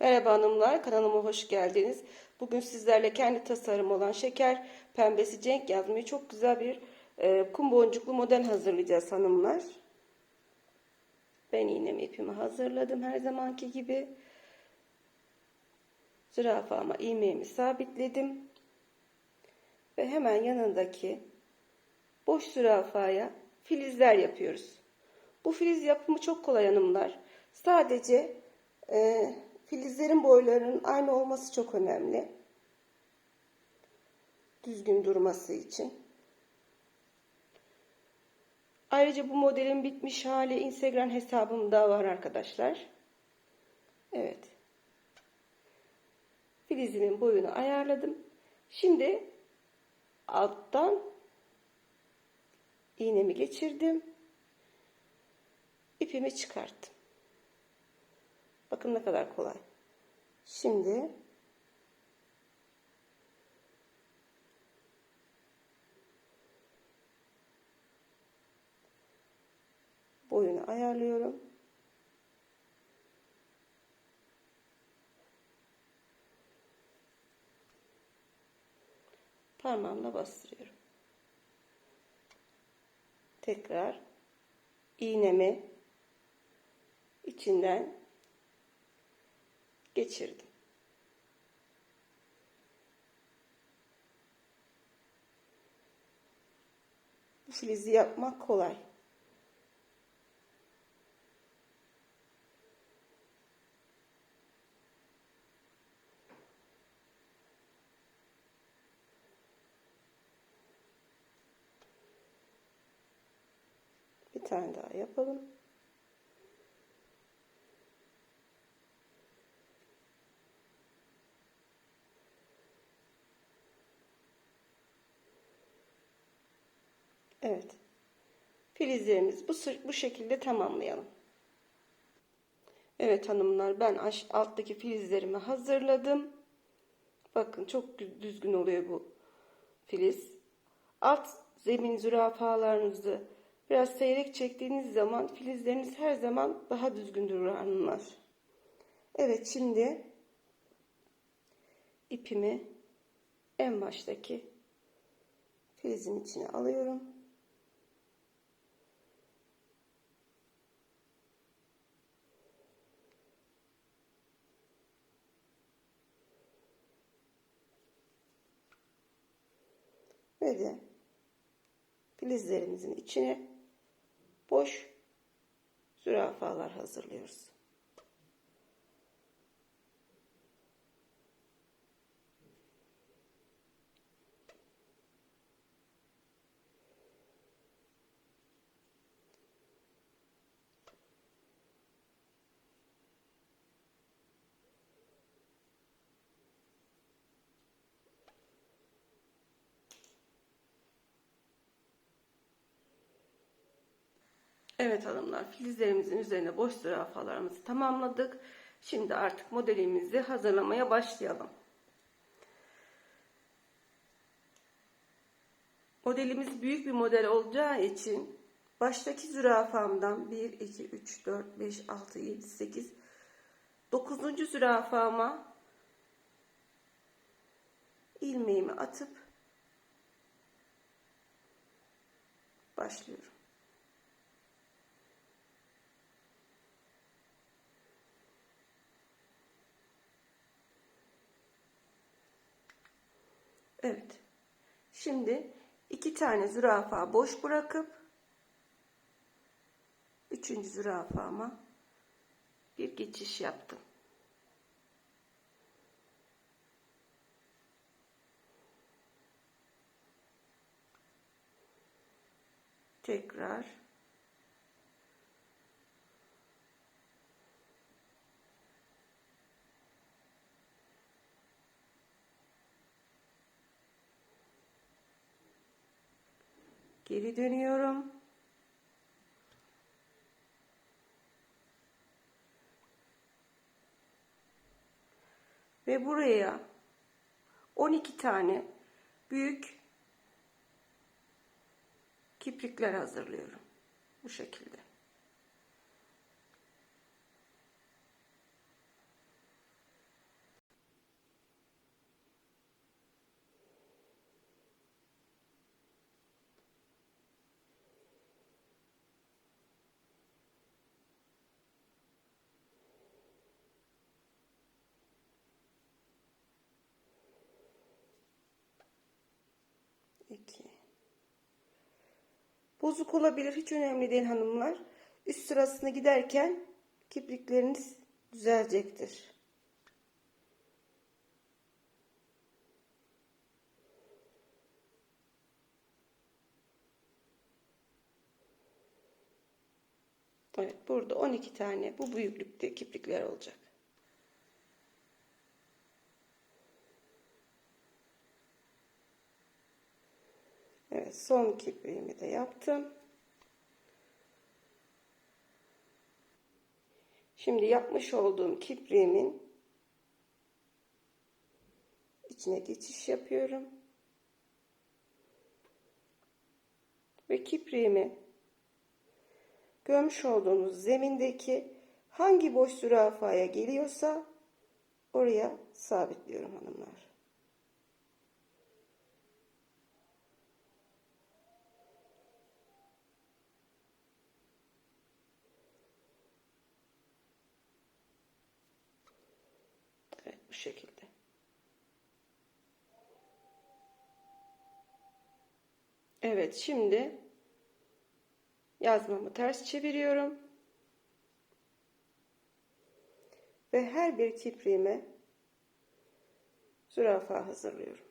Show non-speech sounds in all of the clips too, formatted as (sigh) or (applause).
Merhaba hanımlar, kanalıma hoş geldiniz. Bugün sizlerle kendi tasarım olan şeker pembesi cenk yazmayı çok güzel bir e, kum boncuklu model hazırlayacağız hanımlar. Ben iğnemi ipimi hazırladım her zamanki gibi. Zürafama ilmeğimi sabitledim. Ve hemen yanındaki boş zürafaya filizler yapıyoruz. Bu filiz yapımı çok kolay hanımlar. Sadece e, filizlerin boylarının aynı olması çok önemli. Düzgün durması için. Ayrıca bu modelin bitmiş hali Instagram hesabımda var arkadaşlar. Evet. Filizimin boyunu ayarladım. Şimdi alttan iğnemi geçirdim. İpimi çıkarttım. Bakın ne kadar kolay. Şimdi boyunu ayarlıyorum. Parmağımla bastırıyorum. Tekrar iğnemi içinden geçirdim. Bu filizi yapmak kolay. Bir tane daha yapalım. Evet. Filizlerimiz bu, bu şekilde tamamlayalım. Evet hanımlar ben alttaki filizlerimi hazırladım. Bakın çok düzgün oluyor bu filiz. Alt zemin zürafalarınızı biraz seyrek çektiğiniz zaman filizleriniz her zaman daha düzgün durur hanımlar. Evet şimdi ipimi en baştaki filizin içine alıyorum. De filizlerimizin içine boş zürafalar hazırlıyoruz. Evet hanımlar filizlerimizin üzerine boş zürafalarımızı tamamladık. Şimdi artık modelimizi hazırlamaya başlayalım. Modelimiz büyük bir model olacağı için baştaki zürafamdan 1, 2, 3, 4, 5, 6, 7, 8, 9. zürafama ilmeğimi atıp başlıyorum. Evet. Şimdi iki tane zürafa boş bırakıp üçüncü zürafama bir geçiş yaptım. Tekrar Geri dönüyorum. Ve buraya 12 tane büyük kiprikler hazırlıyorum. Bu şekilde. 2 Bozuk olabilir. Hiç önemli değil hanımlar. Üst sırasına giderken kiprikleriniz düzelecektir. Evet burada 12 tane bu büyüklükte kiprikler olacak. Son kipriğimi de yaptım. Şimdi yapmış olduğum kipriğimin içine geçiş yapıyorum. Ve kipriğimi görmüş olduğunuz zemindeki hangi boş zürafaya geliyorsa oraya sabitliyorum hanımlar. Evet bu şekilde. Evet şimdi yazmamı ters çeviriyorum. Ve her bir kipriğime zürafa hazırlıyorum.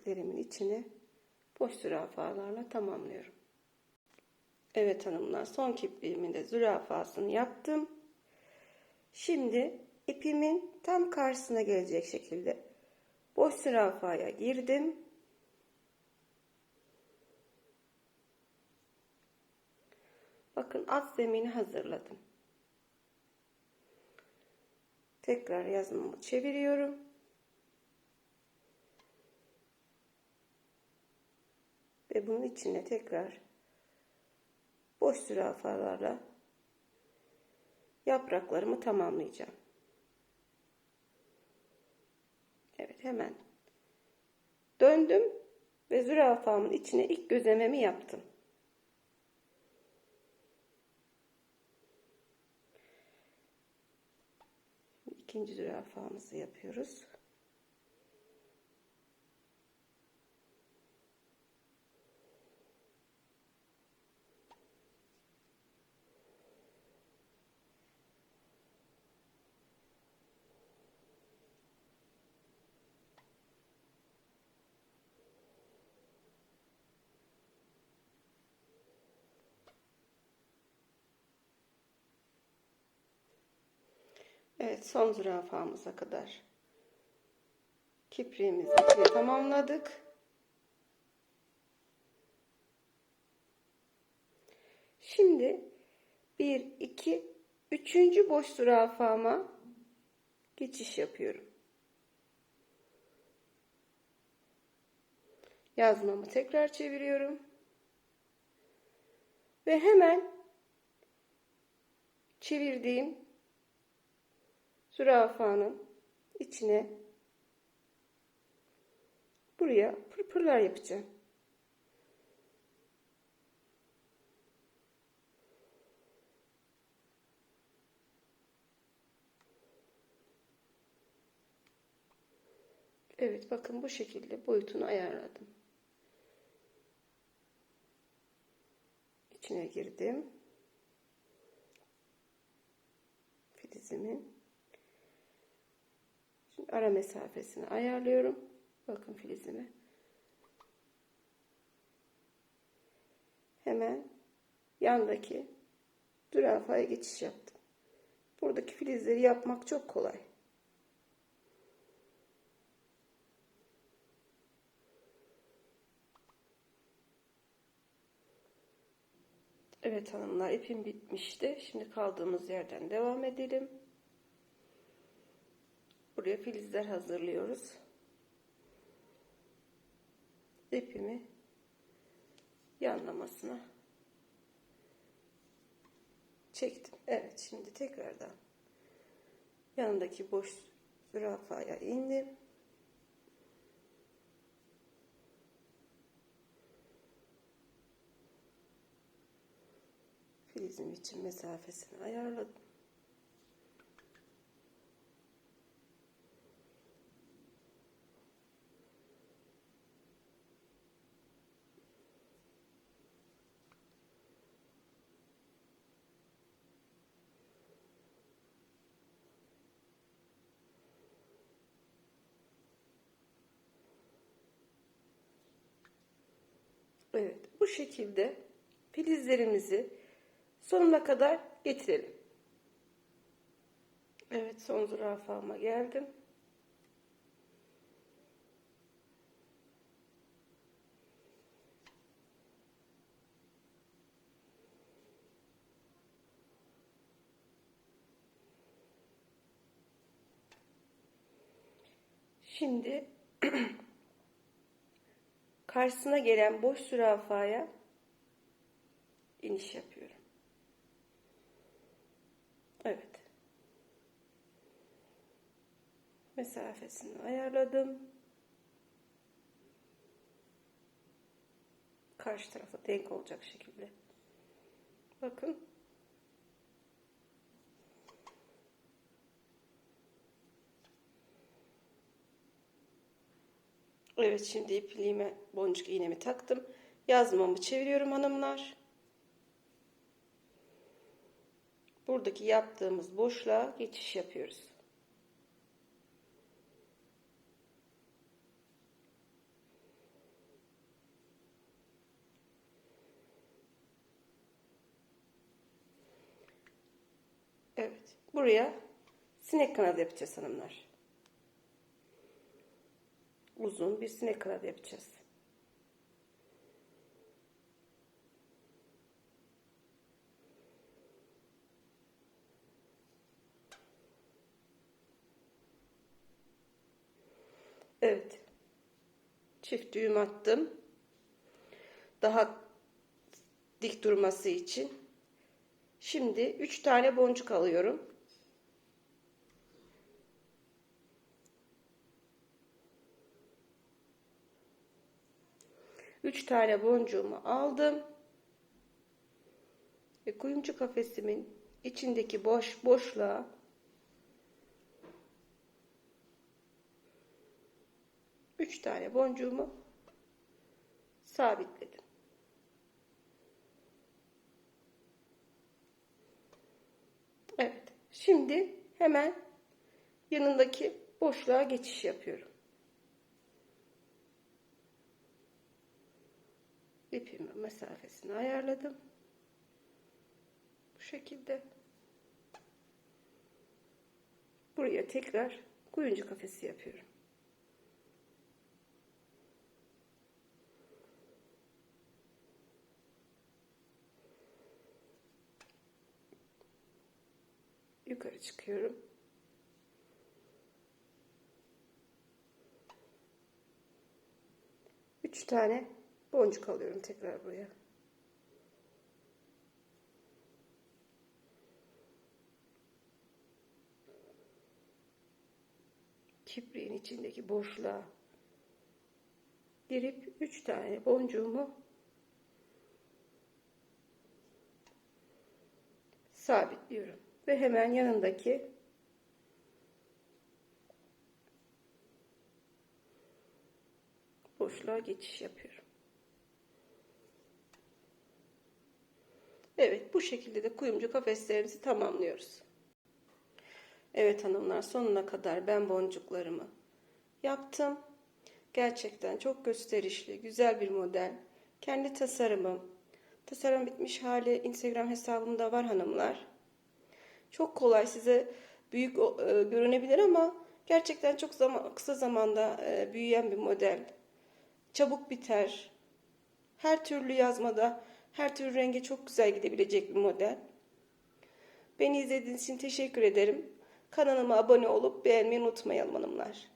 Kipriklerimin içini boş zürafalarla tamamlıyorum. Evet hanımlar son kipriğimin de zürafasını yaptım. Şimdi ipimin tam karşısına gelecek şekilde boş zürafaya girdim. Bakın alt zemini hazırladım. Tekrar yazmamı çeviriyorum. Ve bunun içine tekrar boş zürafalarla yapraklarımı tamamlayacağım. Evet hemen döndüm ve zürafamın içine ilk gözlememi yaptım. İkinci zürafamızı yapıyoruz. Evet son zürafamıza kadar kipriğimizi tamamladık. Şimdi bir, iki, üçüncü boş zürafama geçiş yapıyorum. Yazmamı tekrar çeviriyorum. Ve hemen çevirdiğim zürafanın içine buraya pırpırlar yapacağım. Evet bakın bu şekilde boyutunu ayarladım. İçine girdim. Filizimin Ara mesafesini ayarlıyorum. Bakın filizime. Hemen yandaki zürafaya geçiş yaptım. Buradaki filizleri yapmak çok kolay. Evet hanımlar ipim bitmişti. Şimdi kaldığımız yerden devam edelim. Buraya filizler hazırlıyoruz. İpimi yanlamasına çektim. Evet şimdi tekrardan yanındaki boş zürafaya indim. Filizim için mesafesini ayarladım. Evet, bu şekilde filizlerimizi sonuna kadar getirelim. Evet, son zürafama geldim. Şimdi (clears throat) karşısına gelen boş zürafaya iniş yapıyorum. Evet. Mesafesini ayarladım. Karşı tarafa denk olacak şekilde. Bakın. Evet şimdi ipliğime boncuk iğnemi taktım. Yazmamı çeviriyorum hanımlar. Buradaki yaptığımız boşluğa geçiş yapıyoruz. Evet. Buraya sinek kanadı yapacağız hanımlar. Uzun bir sinek kanadı yapacağız. Evet. Çift düğüm attım. Daha dik durması için. Şimdi 3 tane boncuk alıyorum. Üç tane boncuğumu aldım. Ve kuyumcu kafesimin içindeki boş boşluğa üç tane boncuğumu sabitledim. Evet. Şimdi hemen yanındaki boşluğa geçiş yapıyorum. İpimin mesafesini ayarladım. Bu şekilde. Buraya tekrar kuyuncu kafesi yapıyorum. Yukarı çıkıyorum. Üç tane boncuk alıyorum tekrar buraya. Kipriğin içindeki boşluğa girip üç tane boncuğumu sabitliyorum ve hemen yanındaki boşluğa geçiş yapıyorum. Evet bu şekilde de kuyumcu kafeslerimizi tamamlıyoruz. Evet hanımlar sonuna kadar ben boncuklarımı yaptım. Gerçekten çok gösterişli, güzel bir model. Kendi tasarımım. Tasarım bitmiş hali Instagram hesabımda var hanımlar. Çok kolay size büyük e, görünebilir ama gerçekten çok zaman, kısa zamanda e, büyüyen bir model. Çabuk biter. Her türlü yazmada Her türlü renge çok güzel gidebilecek bir model. Beni izlediğiniz için teşekkür ederim. Kanalıma abone olup beğenmeyi unutmayalım hanımlar.